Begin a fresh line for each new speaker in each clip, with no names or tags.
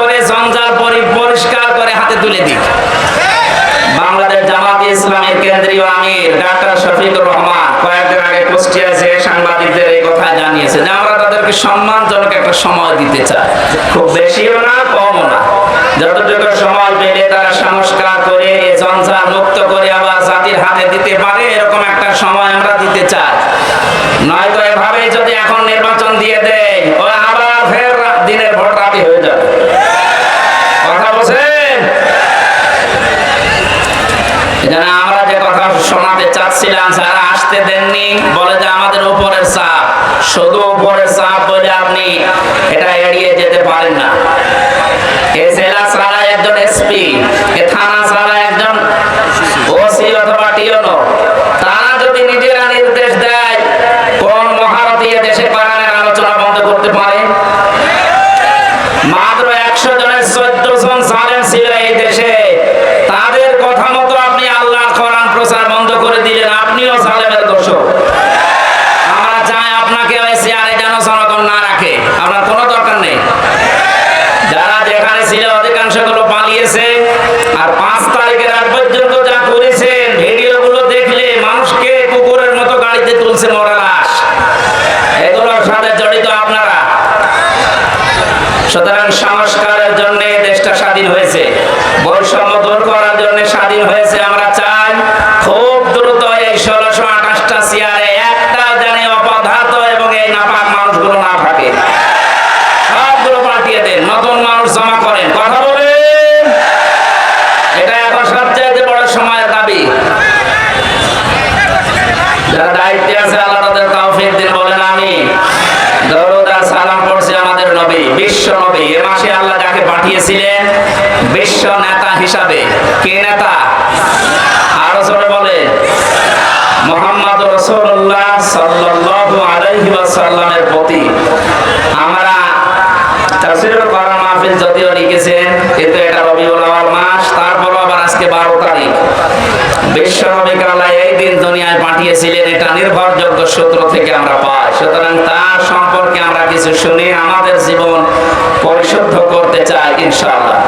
করে জঞ্জাল পরি পরিষ্কার করে হাতে তুলে দিই। বাংলাদেশ জামাত ইসলামের কেন্দ্রীয় আমির ডাক্তার শফিকুর রহমান কয়েকদিন আগে কুষ্টিয়া যে সাংবাদিকদের এই কথা জানিয়েছে যে আমরা তাদেরকে সম্মানজনক একটা সময় দিতে চাই। খুব বেশিও না, কমও না। যতটুকু সময় পেলে তারা সংস্কার করে এই জঞ্জাল মুক্ত করে আবার জাতির হাতে দিতে পারে, এরকম একটা সময় আমরা দিতে চাই। নয়তো এভাবে যদি এখন নির্বাচন দিয়ে দেয়, ও আবার ফের রাতি হয়ে যাবে। কথা বলছেন? আমরা যে কথা শোনাতে চাচ্ছিলাম, যারা আসতে দেননি, বলে যে আমাদের উপরের চাপ। শুধু উপরের চাপ বলে আপনি এটা এড়িয়ে যেতে পারেন না। এ জেলা ছাড়া একজন এসপি এ থানা ছাড়া একজন ওসি অথবা টিওনো তারা যদি নিজেরা নির্দেশ দেয় কোন মহারথী এ দেশে কোরআনের আলোচনা বন্ধ করতে পারে মাত্র একশো জনের চোদ্দ জন সালেম ছিল এই দেশে তাদের কথা মতো আপনি আল্লাহ কোরআন প্রচার বন্ধ করে দিলেন আপনিও সালেমের দোষক আমরা চাই আপনাকে ওই চেয়ারে যেন জনগণ না রাখে আপনার কোনো দরকার নেই যারা যেখানে ছিল অধিকাংশগুলো পালিয়েছে আর পাঁচ তারিখের আগ পর্যন্ত যা করেছেন ভিডিওগুলো দেখলে মানুষকে কুকুরের মতো তুলছে মরা লাশ এগুলোর সাথে জড়িত আপনারা। সুতরাং সংস্কারের জন্য দেশটা স্বাধীন হয়েছে। বৈষম্য দূর করার জন্য স্বাধীন হয়েছে। আমরা চাই খুব দ্রুত এই ষোলোশো আঠাশটা চেয়ারে একটা জানে অপদার্থ এবং এই নাপাক মানুষগুলো না থাকে সবগুলো পাঠিয়ে দেন নতুন মানুষ জমা করেন কথা বলেন এটা এখন সবচেয়ে বড় সময়ের দাবি দায়িত্বে আছে আল্লাহ তাদের তাওফিক দিন, বলেন আমি দরুদ আর সালাম পড়ছি আমাদের নবী, বিশ্ব নবী। এ মাসে আল্লাহ যাকে পাঠিয়েছিলেন, বিশ্ব নেতা হিসাবে। কে নেতা? আরও জোরে বলে মোহাম্মদ রসুল্লাহ সাল্লাল্লাহু আলাইহি প্রতি আমরা তাফসীরুল কোরআন মাহফিল যদিও লিখেছেন কিন্তু এটা রবিউল আউয়াল মাস তারপরও আবার আজকে 12 তারিখ বিশ্বনবীকে আল্লাহ এই দিন দুনিয়ায় পাঠিয়েছিলেন এটা নির্ভরযোগ্য সূত্র থেকে আমরা পাই। সুতরাং তার সম্পর্কে আমরা কিছু শুনে আমাদের জীবন পরিশুদ্ধ করতে চাই, ইনশাআল্লাহ।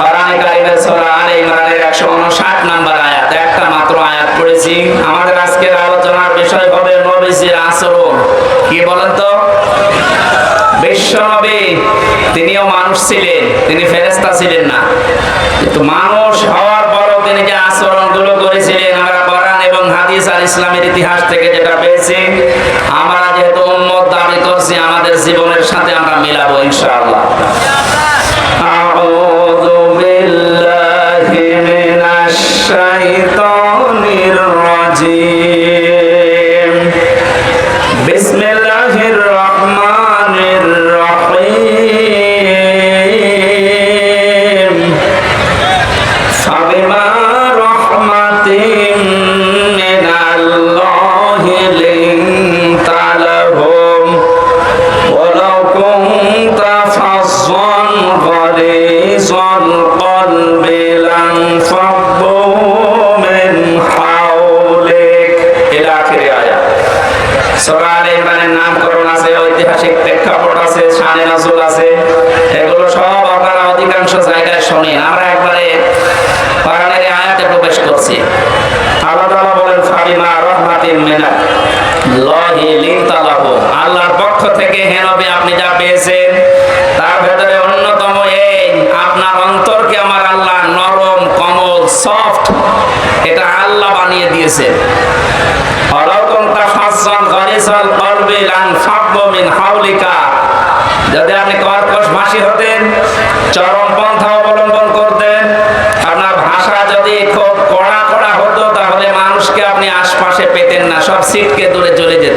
কোরআনে সূরা আলে ইমরানের 159 নম্বর আয়াত, একটা মাত্র আয়াত পড়েছি। আমাদের আজকের আলোচনার বিষয় হবে নবীজির আচরণ। কি বলেন তো? বিশ্বনবী তিনিও মানুষ ছিলেন, তিনি ফেরেশতা ছিলেন না। কিন্তু মানুষ হওয়ার ইসলামের ইতিহাস থেকে যেটা পেয়েছি, আমরা যেহেতু উম্মত দাবি করছি, আমাদের জীবনের সাথে আমরা মিলাবো ইনশাআল্লাহ। সূরা ইমরানের নামকরণ আছে, ঐতিহাসিক প্রেক্ষাপট আছে, শানে নজরুল আছে। এগুলো সব আপনারা অধিকাংশ জায়গায় শোনেন। আমরা একবারে কোরআনের আয়াতে প্রবেশ করছি। আল্লাহ তাআলা বলেন, ফাবিমা রাহমাতিন মিনা লাহি লিনতালাহু। আল্লাহর পক্ষ থেকে হে নবী, আপনি যা পেয়েছেন, তার ভেতরে অন্যতম এই, আপনার অন্তরকে আমার আল্লাহ নরম, কমল, সফট, এটা আল্লাহ বানিয়ে অলাউকুম তাফাজ্জান গালিসাল কলবি লান ফাব্বু মিন হাওলিকা যদি আপনি কর্কশ ভাষী হতেন, চরম পন্থা অবলম্বন করতেন, আপনার ভাষা যদি খুব কড়া কড়া হতো, তাহলে মানুষকে আপনি আশপাশে পেতেন না, সব সিটকে দূরে চলে যেত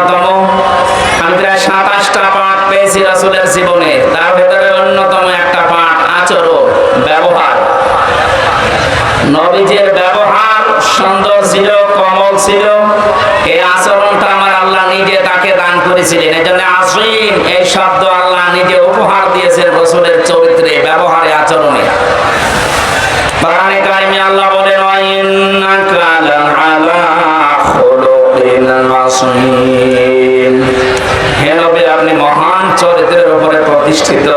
রাসুলের জীবনে, তার ভেতরে অন্যতম একটা পাঠ, আচরণ, ব্যবহার। নবীজের ব্যবহার সুন্দর ছিল, কমল ছিল। এই আচরণটা আমার আল্লাহ নিজে তাকে দান করেছিলেন। এই জন্য আসিম এই শব্দ আল্লাহ নিজে উপহার দিয়েছেন রসুলের মহান চরিত্রের উপরে প্রতিষ্ঠিত।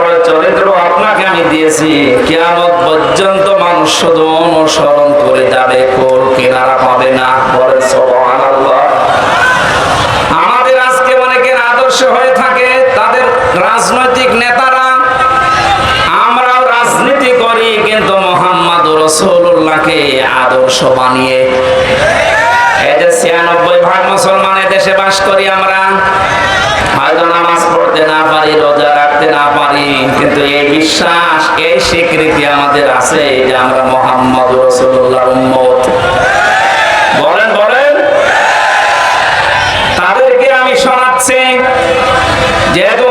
বড় চরিত্র আপনাকে আমি দিয়েছি। কিয়ামত পর্যন্ত মানুষ শুধু অনুসরণ করে যাবে কোল কিনারা পাবে না। বলে সুবহানাল্লাহ। আমাদের আজকে অনেকের আদর্শ হয়ে থাকে, তাদের রাজনৈতিক নেতারা, আমরাও রাজনীতি করি, কিন্তু আদর্শ বানিয়ে ছিয়ানব্বই ভাগ মুসলমানের দেশে বাস করি আমরা। হয়তো নামাজ পড়তে না পারি, রোজা রাখতে না পারি, কিন্তু এই বিশ্বাস, এই স্বীকৃতি আমাদের আছে যে আমরা মোহাম্মদ রসুল্লাহ উম্মত। বলেন বলেন। তাদেরকে আমি শোনাচ্ছি, যেহেতু